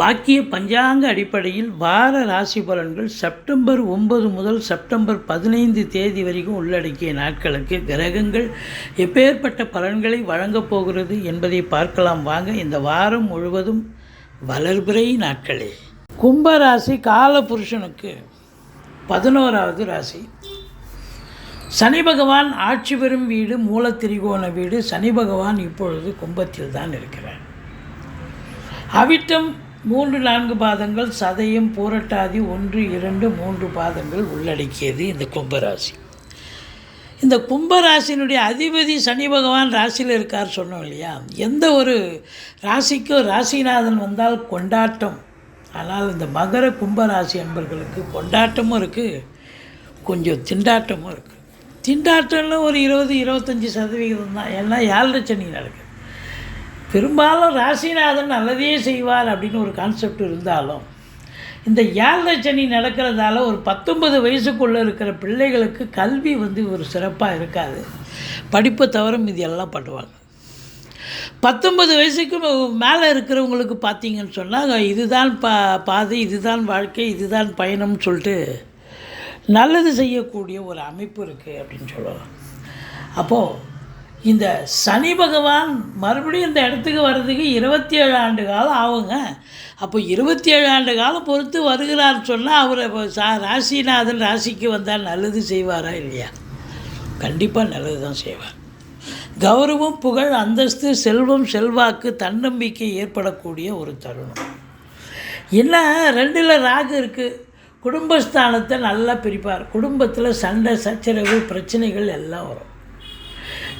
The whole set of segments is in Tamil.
வாக்கிய பஞ்சாங்க அடிப்படையில் வார ராசி பலன்கள் செப்டம்பர் ஒன்பது முதல் செப்டம்பர் பதினைந்து தேதி வரைக்கும் உள்ளடக்கிய நாட்களுக்கு கிரகங்கள் எப்பேற்பட்ட பலன்களை வழங்கப் போகிறது என்பதை பார்க்கலாம். வாங்க இந்த வாரம் முழுவதும் வளர்பிறை நாட்களே. கும்ப ராசி காலபுருஷனுக்கு பதினோராவது ராசி. சனி பகவான் ஆட்சி பெறும் வீடு மூலத்திரிகோண வீடு. சனி பகவான் இப்பொழுது கும்பத்தில் தான் இருக்கிறார். அவிட்டம் மூன்று நான்கு பாதங்கள் சதயம் பூரட்டாதி ஒன்று இரண்டு மூன்று பாதங்கள் உள்ளடக்கியது இந்த கும்பராசி. இந்த கும்பராசினுடைய அதிபதி சனி பகவான் ராசியில் இருக்கார் சொன்னோம் இல்லையா? எந்த ஒரு ராசிக்கும் ராசிநாதன் வந்தால் கொண்டாட்டம். ஆனால் இந்த மகர கும்பராசி அன்பர்களுக்கு கொண்டாட்டமும் இருக்குது கொஞ்சம் திண்டாட்டமும் இருக்குது திண்டாட்டம்லாம் ஒரு இருபது இருபத்தஞ்சி சதவிகிதம் தான் ஏன்னா ஏழரை சனி நடக்குது பெரும்பாலும் ராசிநாதன் நல்லதே செய்வார் அப்படின்னு ஒரு கான்செப்ட் இருந்தாலும் இந்த ஏழரை சனி நடக்கிறதால ஒரு பத்தொன்பது வயசுக்குள்ளே இருக்கிற பிள்ளைகளுக்கு கல்வி வந்து ஒரு சிறப்பாக இருக்காது. படிப்பை தவிர மீதி எல்லாம் பண்ணுவாங்க. பத்தொன்பது வயசுக்கு மேலே இருக்கிறவங்களுக்கு பார்த்தீங்கன்னு சொன்னால் இதுதான் பா பாதை இதுதான் வாழ்க்கை இதுதான் பயணம்னு சொல்லிட்டு நல்லது செய்யக்கூடிய ஒரு அமைப்பு இருக்குது அப்படின்னு சொல்லுவாங்க. அப்போது இந்த சனி பகவான் மறுபடியும் இந்த இடத்துக்கு வர்றதுக்கு இருபத்தி ஏழு ஆண்டு காலம் ஆகுங்க. அப்போ இருபத்தி ஏழு ஆண்டு காலம் பொறுத்து வருகிறார் சொன்னால் அவர் இப்போ சா ராசிநாதன் ராசிக்கு வந்தால் நல்லது செய்வாரா இல்லையா? கண்டிப்பாக நல்லது தான் செய்வார். கௌரவம் புகழ் அந்தஸ்து செல்வம் செல்வாக்கு தன்னம்பிக்கை ஏற்படக்கூடிய ஒரு தருணம். என்ன ரெண்டில் ராகு இருக்குது குடும்பஸ்தானத்தை நல்லா பிரிப்பார். குடும்பத்தில் சண்டை சச்சரவு பிரச்சனைகள் எல்லாம் வரும்.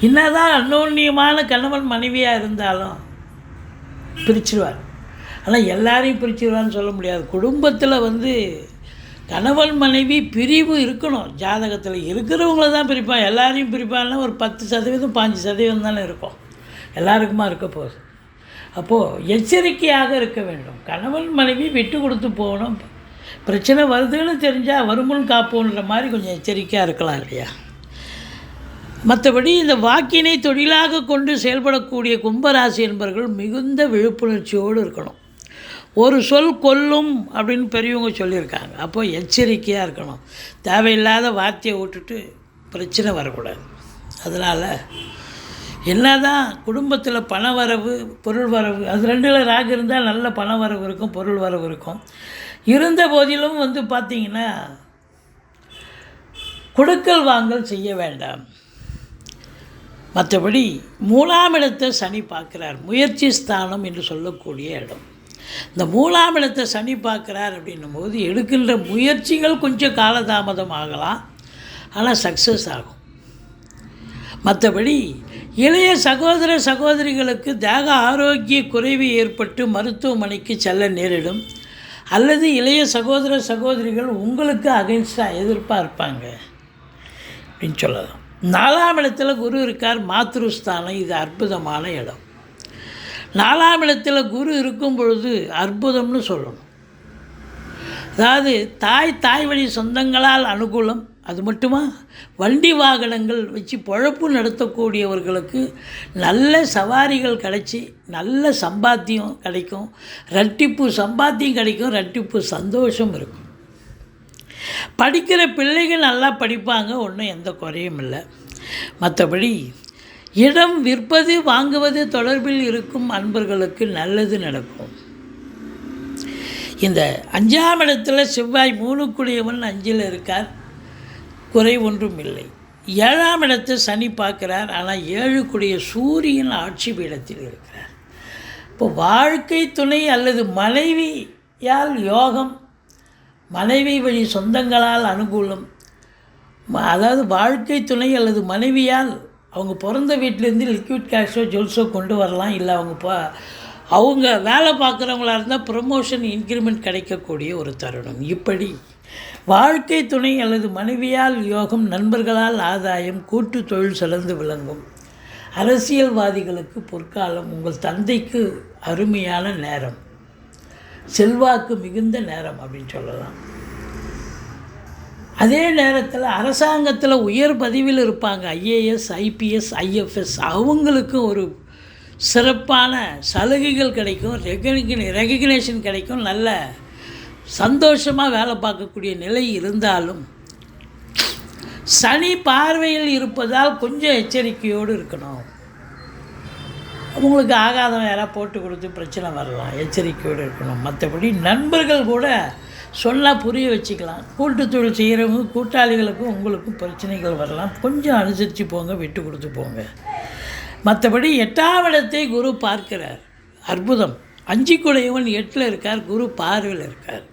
என்னதான் அன்னோன்னியமான கணவன் மனைவியாக இருந்தாலும் பிரிச்சிருவார். ஆனால் எல்லாரையும் பிரிச்சிருவான்னு சொல்ல முடியாது. குடும்பத்தில் வந்து கணவன் மனைவி பிரிவு இருக்கணும். ஜாதகத்தில் இருக்கிறவங்கள தான் பிரிப்பான். எல்லாரையும் பிரிப்பான்னா ஒரு பத்து சதவீதம் பாஞ்சு சதவீதம் தானே இருக்கும். எல்லாருக்குமா இருக்க போகுது. அப்போது எச்சரிக்கையாக இருக்க வேண்டும். கணவன் மனைவி விட்டு கொடுத்து போகணும். பிரச்சனை வருதுன்னு தெரிஞ்சால் வருமுன் காப்போன்ற மாதிரி கொஞ்சம் எச்சரிக்கையாக இருக்கலாம் இல்லையா? மற்றபடி இந்த வாக்கினை தொழிலாக கொண்டு செயல்படக்கூடிய கும்பராசி என்பவர்கள் மிகுந்த விழிப்புணர்ச்சியோடு இருக்கணும். ஒரு சொல் கொல்லும் அப்படின்னு பெரியவங்க சொல்லியிருக்காங்க. அப்போ எச்சரிக்கையாக இருக்கணும். தேவையில்லாத வார்த்தையை விட்டுட்டு பிரச்சனை வரக்கூடாது. அதனால் என்னதான் குடும்பத்தில் பண வரவு பொருள் வரவு அது ரெண்டில் ராகு இருந்தால் நல்ல பண வரவு இருக்கும் பொருள் வரவு இருக்கும். இருந்த போதிலும் வந்து பார்த்திங்கன்னா கொடுக்கல் வாங்கல் செய்ய வேண்டாம். மற்றபடி மூலாமிடத்தை இடத்தை சனி பார்க்குறார். முயற்சி ஸ்தானம் என்று சொல்லக்கூடிய இடம். இந்த மூலாமிடத்தை இடத்தை சனி பார்க்குறார் அப்படின்னும் போது எடுக்கின்ற முயற்சிகள் கொஞ்சம் காலதாமதம் ஆகலாம். ஆனால் சக்ஸஸ் ஆகும். மற்றபடி இளைய சகோதர சகோதரிகளுக்கு தேக ஆரோக்கிய குறைவு ஏற்பட்டு மருத்துவமனைக்கு செல்ல நேரிடும். அல்லது இளைய சகோதர சகோதரிகள் உங்களுக்கு அகைன்ஸ்டாக எதிர்ப்பாக இருப்பாங்க அப்படின்னு சொல்லலாம். நாலாம் இடத்துல குரு இருக்கார் மாத்ருஸ்தானம் இது அற்புதமான இடம். நாலாம் இடத்துல குரு இருக்கும் பொழுது அற்புதம்னு சொல்லணும். அதாவது தாய் தாய் வழி சொந்தங்களால் அனுகூலம் அது மட்டுமா? வண்டி வாகனங்கள் வச்சு பொழப்பு நடத்தக்கூடியவர்களுக்கு நல்ல சவாரிகள் கிடைச்சி நல்ல சம்பாத்தியம் கிடைக்கும். ரட்டிப்பு சம்பாத்தியம் கிடைக்கும் ரட்டிப்பு சந்தோஷம் இருக்கும். படிக்கிற பிள்ளைகள் நல்லா படிப்பாங்க ஒன்றும் எந்த குறையும் இல்லை. மற்றபடி இடம் விற்பது வாங்குவது தொடர்பில் இருக்கும் அன்பர்களுக்கு நல்லது நடக்கும். இந்த அஞ்சாம் இடத்துல செவ்வாய் மூணுக்குடையவன் அஞ்சில் இருக்கார். குறை ஒன்றும் இல்லை. ஏழாம் இடத்தை சனி பார்க்குறார் ஆனால் ஏழுக்குடைய சூரியன் ஆட்சி பீடத்தில் இருக்கிறார். இப்போ வாழ்க்கை துணை அல்லது மனைவியால் யோகம் மனைவி வழி சொந்தங்களால் அனுகூலம். அதாவது வாழ்க்கை துணை அல்லது மனைவியால் அவங்க பிறந்த வீட்டிலேருந்து லிக்விட் கேஷோ ஜுவல்ஸோ கொண்டு வரலாம். இல்லை அவங்க பா அவங்க வேலை பார்க்குறவங்களா இருந்தால் ப்ரமோஷன் இன்க்ரிமெண்ட் கிடைக்கக்கூடிய ஒரு தருணம். இப்படி வாழ்க்கை துணை அல்லது மனைவியால் யோகம் நண்பர்களால் ஆதாயம் கூட்டு தொழில் சிறந்து விளங்கும். அரசியல்வாதிகளுக்கு பொற்காலம் உங்கள் தந்தைக்கு அருமையான நேரம். செல்வாக்கு மிகுந்த நேரம் அப்படின்னு சொல்லலாம். அதே நேரத்தில் அரசாங்கத்தில் உயர் பதவியில் இருப்பாங்க. IAS IPS IFS. அவங்களுக்கும் ஒரு சிறப்பான சலுகைகள் கிடைக்கும். ரெகனி ரெகக்னேஷன் கிடைக்கும். நல்ல சந்தோஷமாக வேலை பார்க்கக்கூடிய நிலை இருந்தாலும் சனி பார்வையில் இருப்பதால் கொஞ்சம் எச்சரிக்கையோடு இருக்கணும். உங்களுக்கு ஆகாதவன் யாராவது போட்டு கொடுத்து பிரச்சனை வரலாம். எச்சரிக்கையோடு இருக்கணும். மற்றபடி நண்பர்கள் கூட சொன்னால் புரிய வச்சுக்கலாம். கூட்டு தொழில் செய்கிறவங்க கூட்டாளிகளுக்கும் உங்களுக்கும் பிரச்சனைகள் வரலாம். கொஞ்சம் அனுசரித்து போங்க விட்டு கொடுத்து போங்க. மற்றபடி எட்டாம் இடத்தை குரு பார்க்கிறார். அற்புதம். அஞ்சு குடையவன் எட்டில் இருக்கார் குரு பார்வையில் இருக்கார்.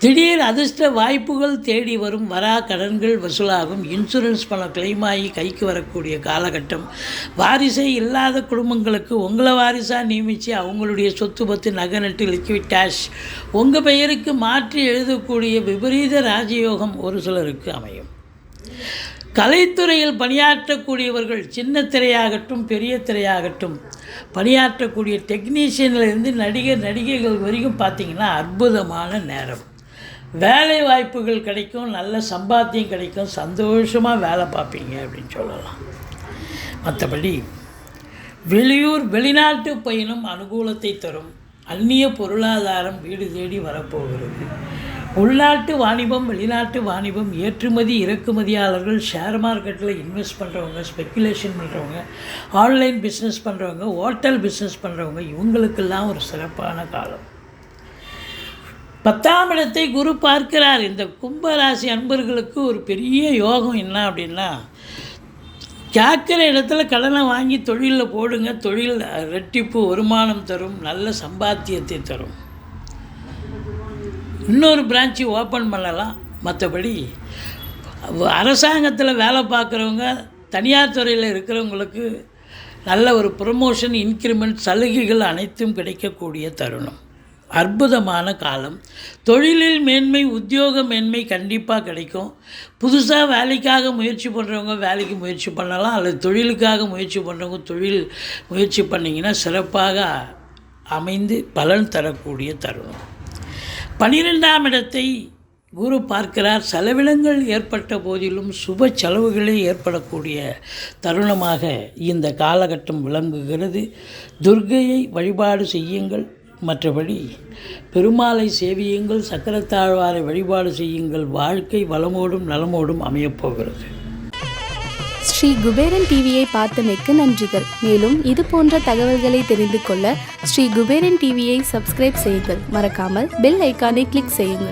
திடீர் அதிர்ஷ்ட வாய்ப்புகள் தேடி வரும் வரா கடன்கள் வசூலாகும். இன்சூரன்ஸ் பணம் claim ஆகி கைக்கு வரக்கூடிய காலகட்டம். வாரிசே இல்லாத குடும்பங்களுக்கு உங்களை வாரிசாக நியமித்து அவங்களுடைய சொத்து பத்து நகை நட்டு லிக்விட் கேஷ் உங்கள் பெயருக்கு மாற்றி எழுதக்கூடிய விபரீத ராஜயோகம் ஒரு சிலருக்கு அமையும். கலைத்துறையில் பணியாற்றக்கூடியவர்கள் சின்ன திரையாகட்டும் பெரிய திரையாகட்டும் பணியாற்றக்கூடிய டெக்னீஷியன்லேருந்து நடிகர் நடிகைகள் வரைக்கும் பார்த்திங்கன்னா அற்புதமான நேரம். வேலை வாய்ப்புகள் கிடைக்கும் நல்ல சம்பாத்தியம் கிடைக்கும் சந்தோஷமாக வேலை பார்ப்பீங்க அப்படின்னு சொல்லலாம். மற்றபடி வெளியூர் வெளிநாட்டு பயணம் அனுகூலத்தை தரும். அந்நிய பொருளாதாரம் வீடு தேடி வரப்போகிறது. உள்நாட்டு வாணிபம் வெளிநாட்டு வாணிபம் ஏற்றுமதி இறக்குமதியாளர்கள் ஷேர் மார்க்கெட்டில் இன்வெஸ்ட் பண்ணுறவங்க ஸ்பெக்குலேஷன் பண்ணுறவங்க ஆன்லைன் பிஸ்னஸ் பண்ணுறவங்க ஹோட்டல் பிஸ்னஸ் பண்ணுறவங்க இவங்களுக்கெல்லாம் ஒரு சிறப்பான காலம். பத்தாம் இடத்தை குரு பார்க்கிறார். இந்த கும்பராசி அன்பர்களுக்கு ஒரு பெரிய யோகம் என்ன அப்படின்னா கேட்குற இடத்துல கடனை வாங்கி தொழிலில் போடுங்க. தொழில் ரெட்டிப்பு வருமானம் தரும். நல்ல சம்பாத்தியத்தை தரும். இன்னொரு பிரான்ச்சு ஓப்பன் பண்ணலாம். மற்றபடி அரசாங்கத்தில் வேலை பார்க்குறவங்க தனியார் துறையில் இருக்கிறவங்களுக்கு நல்ல ஒரு ப்ரொமோஷன் இன்க்ரிமெண்ட் சலுகைகள் அனைத்தும் கிடைக்கக்கூடிய தருணம். அற்புதமான காலம். தொழிலில் மேன்மை உத்தியோக மேன்மை கண்டிப்பாக கிடைக்கும். புதுசாக வேலைக்காக முயற்சி பண்ணுறவங்க வேலைக்கு முயற்சி பண்ணலாம். அல்லது தொழிலுக்காக முயற்சி பண்ணுறவங்க தொழில் முயற்சி பண்ணிங்கன்னா சிறப்பாக அமைந்து பலன் தரக்கூடிய தருணம். பனிரெண்டாம் இடத்தை குரு பார்க்கிறார். செலவினங்கள் ஏற்பட்ட போதிலும் சுப செலவுகளே ஏற்படக்கூடிய தருணமாக இந்த காலகட்டம் விளங்குகிறது. துர்கையை வழிபாடு செய்யுங்கள். மற்றபடி பெருமாளை சேவியுங்கள் சக்கரத்தாழ்வாரை வழிபாடு செய்யுங்கள் வாழ்க்கை வளமோடும் நலமோடும் அமையப்போகிறது ஸ்ரீ குபேரன் டிவியை பார்த்தமைக்கு நன்றிகள். மேலும் இது போன்ற தகவல்களை தெரிந்து கொள்ள ஸ்ரீ குபேரன் டிவியை சப்ஸ்கிரைப் செய்யுங்கள். மறக்காமல் பெல் ஐக்கானை கிளிக் செய்யுங்கள்.